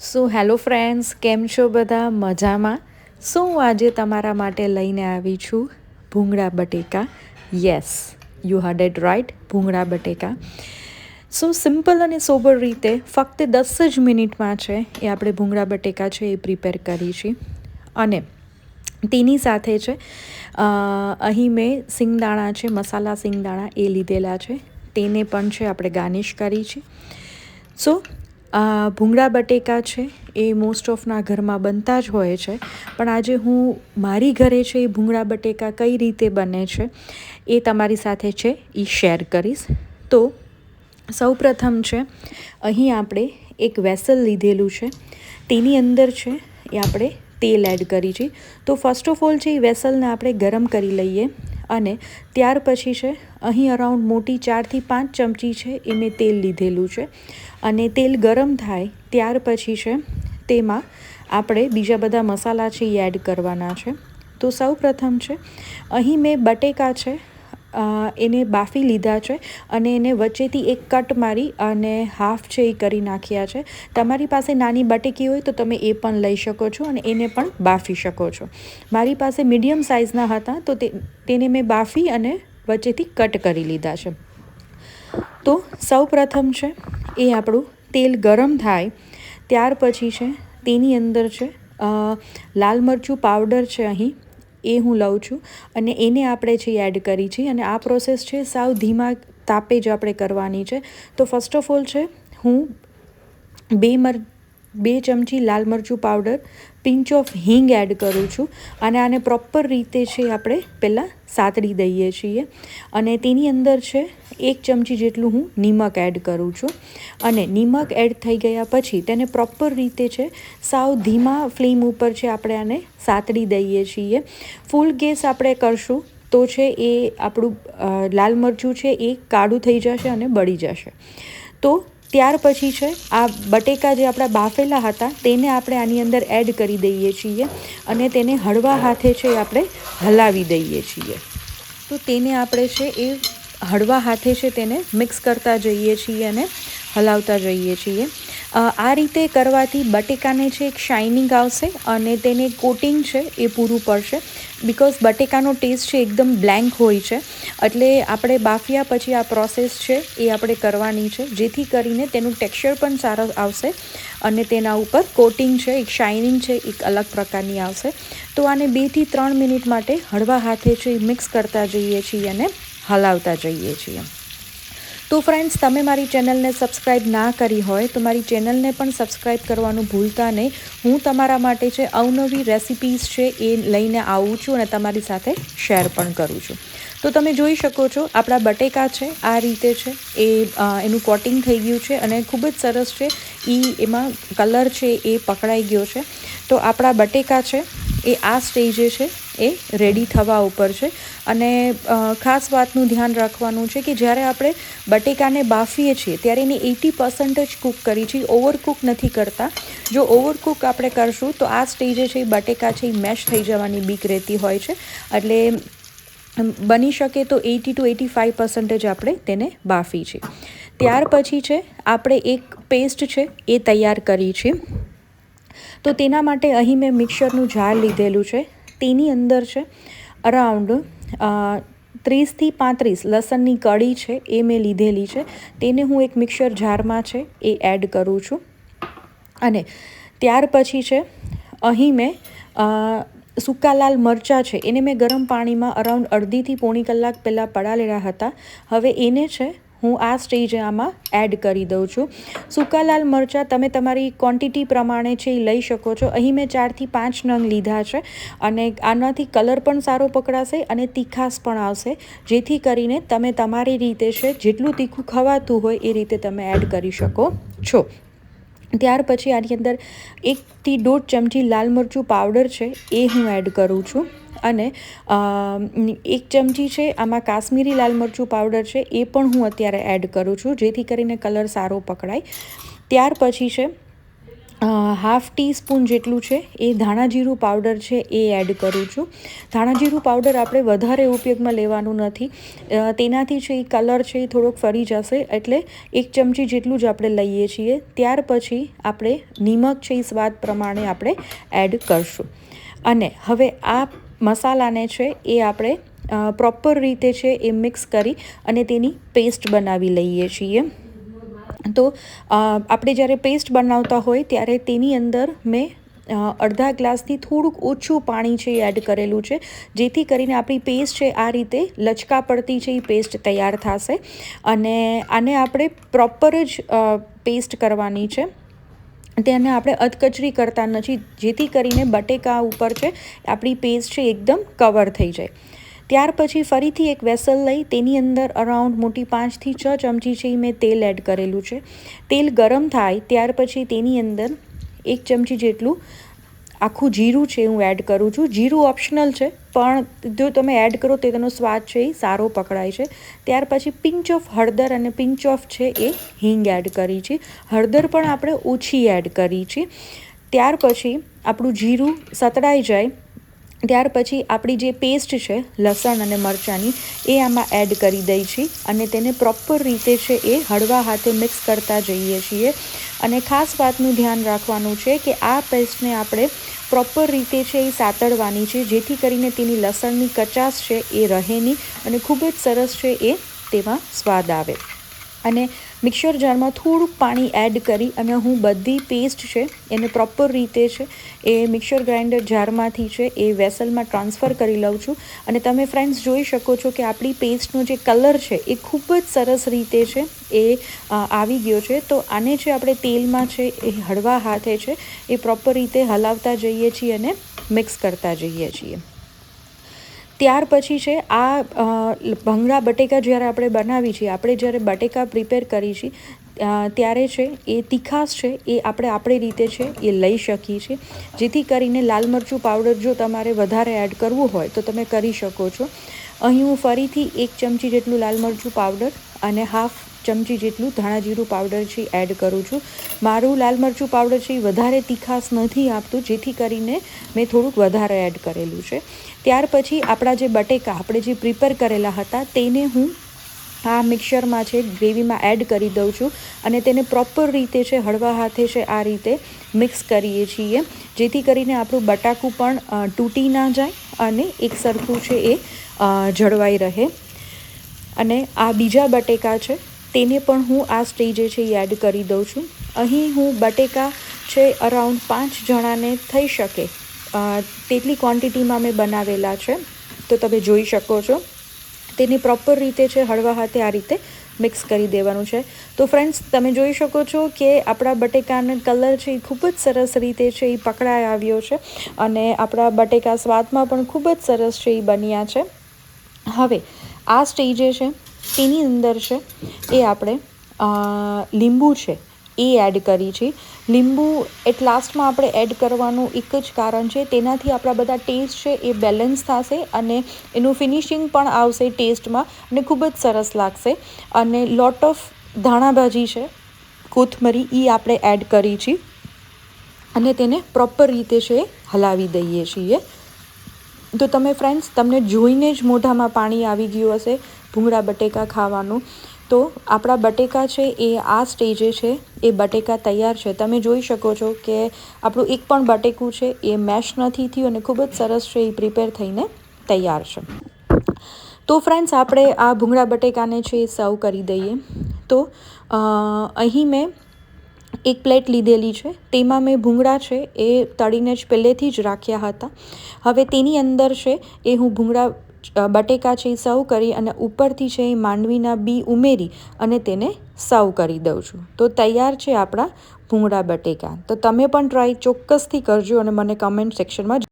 So hello friends, કેમ છો બધા? મજામાં? સો હું આજે તમારા માટે લઈને આવી છું ભૂંગળા બટેકા? Yes you had it right ભૂંગળા બટેકા. સો સિમ્પલ અને સોબર રીતે ફક્ત દસ જ મિનિટમાં છે એ આપણે ભૂંગળા બટેકા છે એ પ્રિપેર કરી છે. અને તેની સાથે છે અહીં મેં સિંગદાણા છે, મસાલા સિંગદાણા એ લીધેલા છે. તેને પણ છે આપણે ગાર્નિશ કરી છે. સો આ ભૂંગળા બટેકા છે, એ મોસ્ટ ઓફના ઘરમાં બનતા જ હોય છે. પણ આજે હું મારી ઘરે છે, એ ભૂંગળા બટેકા કઈ રીતે બને છે, એ તમારી સાથે છે એ શેર કરીશ. તો, સૌપ્રથમ છે, અહીં આપણે એક વેસલ લીધેલું છે. તેની અંદર છે, એ આપણે તેલ એડ કરી છે. તો ફર્સ્ટ ઓફ ઓલ છે એ વેસલને આપણે ગરમ કરી લઈએ અને ત્યાર પછી છે, અહીં અરાઉન્ડ મોટી ચારથી પાંચ ચમચી છે એ મેં તેલ લીધેલું છે. અને તેલ ગરમ થાય ત્યાર પછી છે, તેમાં આપણે બીજા બધા મસાલા છે એ એડ કરવાના છે. તો સૌ પ્રથમ છે, અહીં મેં બટેકા છે એને બાફી લીધા છે અને એને વચ્ચેથી એક કટ મારી અને હાફ છે એ કરી નાખ્યા છે. તમારી પાસે નાની બટેકી હોય તો તમે એ પણ લઈ શકો છો અને એને પણ બાફી શકો છો. મારી પાસે મીડિયમ સાઇઝના હતા તો તેને મેં બાફી અને વચ્ચેથી કટ કરી લીધા છે. તો સૌ પ્રથમ છે એ આપણું તેલ ગરમ થાય, ત્યાર પછી છે તેની અંદર છે લાલ મરચું પાવડર છે અહીં. એ હું લઉં છું. અને એને આપણે છે એડ કરી છે, અને આ પ્રોસેસ છે, સાવ ધીમા તાપે જ આપણે કરવાની છે. તો ફર્સ્ટ ઓફ ઓલ છે, હું બે મર બે ચમચી લાલ મરચું પાવડર પિંચ ઓફ હિંગ એડ કરું છું. અને આને પ્રોપર રીતે છે આપણે પહેલાં સાતડી દઈએ છીએ. અને તેની અંદર છે એક ચમચી જેટલું હું નિમક એડ કરું છું. અને નિમક એડ થઈ ગયા પછી તેને પ્રોપર રીતે છે સાવ ધીમા ફ્લેમ ઉપર છે આપણે આને સાતડી દઈએ છીએ. ફૂલ ગેસ આપણે કરશું તો છે એ આપણું લાલ મરચું છે એ કાળું થઈ જશે અને બળી જશે. તો ત્યાર પછી છે, આ બટેકા જે આપણા બાફેલા હતા, તેને આપણે આની અંદર એડ કરી દઈએ છીએ અને તેને હળવા હાથે છે આપણે હલાવી દઈએ છીએ. તો તેને આપણે છે એ હળવા હાથે છે તેને મિક્સ કરતા જઈએ છીએ અને હલાવતા જઈએ છીએ. આ રીતે કરવાથી બટેકાને છે એક શાઇનિંગ આવશે અને તેને કોટિંગ છે એ પૂરું પડશે. બિકોઝ બટેકાનો ટેસ્ટ છે એકદમ બ્લેન્ક હોય છે. એટલે આપણે બાફ્યા પછી આ પ્રોસેસ છે એ આપણે કરવાની છે. જેથી કરીને તેનું ટેક્સચર પણ સારું આવશે અને તેના ઉપર કોટિંગ છે, એક શાઇનિંગ છે, એક અલગ પ્રકારની આવશે. તો આને બેથી ત્રણ મિનિટ માટે હળવા હાથે છે મિક્સ કરતા જઈએ છીએ અને હલાવતા જઈએ છીએ. તો ફ્રેન્ડ્સ તમે મારી ચેનલને સબસ્ક્રાઈબ ના કરી હોય, તો મારી ચેનલને પણ સબસ્ક્રાઈબ કરવાનું ભૂલતા નહીં. હું તમારા માટે જે અવનવી રેસિપીઝ છે એ લઈને આવું છું અને તમારી સાથે શેર પણ કરું છું. તો તમે જોઈ શકો છો, આપણા બટેકા છે, આ રીતે છે. એ એનું કોટિંગ થઈ ગયું છે અને ખૂબ જ સરસ છે. એ એમાં કલર છે એ પકડાઈ ગયો છે. તો આપણા બટેકા છે એ આ સ્ટેજે છે, એ રેડી થવા ઉપર છે. અને ખાસ વાતનું ધ્યાન રાખવાનું છે કે જ્યારે આપણે બટેકાને બાફીએ છીએ, ત્યારે એને એટી પર્સન્ટ જ કૂક કરી છે ઓવરકૂક નથી કરતા. જો ઓવરકૂક આપણે કરશું, તો આ સ્ટેજે છે એ બટેકા છે એ મેશ થઈ જવાની બીક રહેતી હોય છે. એટલે બની શકે તો eighty to eighty five percentage આપણે તેને બાફી છે. ત્યાર પછી છે, આપણે એક પેસ્ટ છે એ તૈયાર કરી છે. તો તેના માટે અહીં મેં મિક્સરનું જાર લીધેલું છે. તેની અંદર છે, અરાઉન્ડ ત્રીસથી પાંત્રીસ લસણની કળી છે એ મેં લીધેલી છે. તેને હું એક મિક્સર જારમાં છે એ એડ કરું છું. અને ત્યાર પછી છે, અહીં મેં સૂકા લાલ મરચાં છે. એને મેં ગરમ પાણીમાં અરાઉન્ડ અડધીથી પોણી કલાક પહેલાં પડાલેલા હતા. હવે એને છે હું આ સ્ટેજ આમાં એડ કરી દઉં છું. સૂકા લાલ મરચાં, તમે તમારી ક્વોન્ટિટી પ્રમાણે છે એ લઈ શકો છો. અહીં મેં ચારથી પાંચ નંગ લીધા છે અને આનાથી કલર પણ સારો પકડાશે અને તીખાશ પણ આવશે. જેથી કરીને તમે તમારી રીતે છે જેટલું તીખું ખવાતું હોય એ રીતે તમે એડ કરી શકો છો. ત્યાર પછી આની અંદર એકથી દોઢ ચમચી લાલ મરચું પાવડર છે, એ હું એડ કરું છું. અને એક ચમચી છે આમાં કાશ્મીરી લાલ મરચું પાવડર છે, એ પણ હું અત્યારે એડ કરું છું, જેથી કરીને કલર સારો પકડાય. ત્યાર પછી છે હાફ ટીસ્પૂન જેટલું છે, એ ધાણા જીરું પાવડર છે, એ એડ કરું છું. ધાણા જીરું પાવડર આપણે વધારે ઉપયોગમાં લેવાનું નથી. તેનાથી છે એ કલર છે એ થોડોક ફરી જશે, એટલે એક ચમચી જેટલું જ આપણે લઈએ છીએ. ત્યાર પછી આપણે નિમક છે એ સ્વાદ પ્રમાણે આપણે એડ કરશું. અને હવે આ મસાલાને છે એ આપણે પ્રોપર રીતે છે એ મિક્સ કરી અને તેની પેસ્ટ બનાવી લઈએ છીએ. તો આપણે જ્યારે પેસ્ટ બનાવતા હોય ત્યારે તેની અંદર મેં અડધા ગ્લાસથી થોડુંક ઓછું પાણી છે એ એડ કરેલું છે. જેથી કરીને આપણી પેસ્ટ છે આ રીતે લચકા પડતી છે એ પેસ્ટ તૈયાર થશે. અને આને આપણે પ્રોપર જ પેસ્ટ કરવાની છે. તેને આપણે અધકચરી કરતા નથી. જેથી કરીને બટેકા ઉપર છે, આપણી પેસ્ટ છે એકદમ કવર થઈ જાય. ત્યાર પછી ફરીથી એક વેસલ લઈ તેની અંદર અરાઉન્ડ મોટી પાંચથી છ ચમચી છે એ મેં તેલ એડ કરેલું છે. તેલ ગરમ થાય ત્યાર પછી તેની અંદર એક ચમચી જેટલું આખું જીરું છે હું એડ કરું છું. જીરું ઓપ્શનલ છે, પણ જો તમે એડ કરો તો તેનો સ્વાદ છે એ સારો પકડાય છે. ત્યાર પછી પિંચ ઓફ હળદર અને પિંચ ઓફ છે એ હિંગ એડ કરી છે. હળદર પણ આપણે ઓછી એડ કરી છે. ત્યાર પછી આપણું જીરું સતડાઈ જાય ત્યાર પછી આપણી જે પેસ્ટ છે, લસણ અને મરચાંની, એ આમાં એડ કરી દઈ છીએ અને તેને પ્રોપર રીતે છે એ હળવા હાથે મિક્સ કરતા જઈએ છીએ. અને ખાસ વાતનું ધ્યાન રાખવાનું છે કે આ પેસ્ટને આપણે પ્રોપર રીતે છે એ સાતળવાની છે, જેથી કરીને તેની લસણની કચાશ છે એ રહે નહીં અને ખૂબ જ સરસ છે એ તેમાં સ્વાદ આવે. અને મિક્સર જારમાં થોડુંક પાણી એડ કરી અને હું બધી પેસ્ટ છે એને પ્રોપર રીતે છે એ મિક્સર ગ્રાઇન્ડર જારમાંથી છે એ વેસલમાં ટ્રાન્સફર કરી લઉં છું. અને તમે ફ્રેન્ડ્સ જોઈ શકો છો કે આપણી પેસ્ટનો જે કલર છે એ ખૂબ જ સરસ રીતે છે એ આવી ગયો છે. તો આને છે આપણે તેલમાં છે એ હળવા હાથે છે એ પ્રોપર રીતે હલાવતા જઈએ છીએ અને મિક્સ કરતા જઈએ છીએ. ત્યાર પછી છે, આ ભંગડા બટેકા જ્યારે આપણે બનાવી છીએ, આપણે જ્યારે બટેકા પ્રિપેર કરી છીએ ત્યારે છે, એ તીખાશ છે, એ આપણે આપણી રીતે છે, એ લઈ શકીએ છીએ. જેથી કરીને લાલ મરચું પાવડર જો તમારે વધારે એડ કરવું હોય, તો તમે કરી શકો છો. અહીં હું ફરીથી એક ચમચી જેટલું લાલ મરચું પાવડર અને હાફ ચમચી જેટલું ધાણા જીરું પાવડર છે એડ કરું છું. મારું લાલ મરચું પાવડર છે, એ વધારે તીખાસ નથી આપતું, જેથી કરીને મેં થોડુંક વધારે એડ કરેલું છે. ત્યાર પછી આપણા જે બટેકા, આપણે જે પ્રિપેર કરેલા હતા, તેને હું આ મિક્સરમાં છે ગ્રેવીમાં એડ કરી દઉં છું અને તેને પ્રોપર રીતે છે, હળવા હાથે છે, આ રીતે મિક્સ કરીએ છીએ. જેથી કરીને આપણું બટાકું પણ તૂટી ના જાય અને એક સરખું છે એ જળવાઈ રહે. અને આ બીજા બટેકા છે, તેને પણ હું આ સ્ટેજે છે એડ કરી દઉં છું. અહીં હું બટેકા છે અરાઉન્ડ પાંચ જણાને થઈ શકે. તેટલી ક્વોન્ટિટીમાં મેં બનાવેલા છે, તો તમે જોઈ શકો છો. તેની પ્રોપર રીતે છે હળવા હાથે આ રીતે મિક્સ કરી દેવાનું છે. તો ફ્રેન્ડ્સ, તમે જોઈ શકો છો કે આપણા બટેકાનો કલર છે એ ખૂબ જ સરસ રીતે છે એ પકડાઈ આવ્યો છે અને આપણા બટેકા સ્વાદમાં પણ ખૂબ જ સરસ છે એ બન્યા છે. હવે આ સ્ટેજે છે, તેની અંદર છે, એ આપણે લીંબુ છે, એ એડ કરી છે. લીંબુ એટ લાસ્ટમાં આપણે એડ કરવાનું એક જ કારણ છે, તેનાથી આપણા બધા ટેસ્ટ છે, એ બેલેન્સ થશે અને એનું ફિનિશિંગ પણ આવશે ટેસ્ટમાં અને ખૂબ જ સરસ લાગશે. અને લોટ ઓફ ધાણાભાજી છે, કોથમરી એ આપણે એડ કરી છે. અને તેને પ્રોપર રીતે છે હલાવી દઈએ છીએ. તો તમે ફ્રેન્ડ્સ તમને જોઈને જ મોઢામાં પાણી આવી ગયું હશે ભૂંગળા બટેકા ખાવાનું. તો આપણા બટેકા છે એ આ સ્ટેજે છે, એ બટેકા તૈયાર છે. તમે જોઈ શકો છો કે આપણું એક પણ બટેકું છે એ મેશ નથી થયું અને ખૂબ જ સરસ છે એ પ્રિપેર થઈને તૈયાર છે. તો ફ્રેન્ડ્સ આપણે આ ભૂંગળા બટેકાને છે એ સર્વ કરી દઈએ. તો અહીં મેં એક પ્લેટ લીધેલી છે. તેમાં મેં ભૂંગળા છે, એ તળીને જ પહેલેથી જ રાખ્યા હતા. હવે તેની અંદર છે, એ હું ભૂંગળા બટેકા છે એ સર્વ કરી અને ઉપરથી છે એ માંડવીના બી ઉમેરી અને તેને સર્વ કરી દઉં છું. તો તૈયાર છે આપણા ભૂંગળા બટેકા. તો તમે પણ ટ્રાય ચોક્કસથી કરજો અને મને કમેન્ટ સેક્શનમાં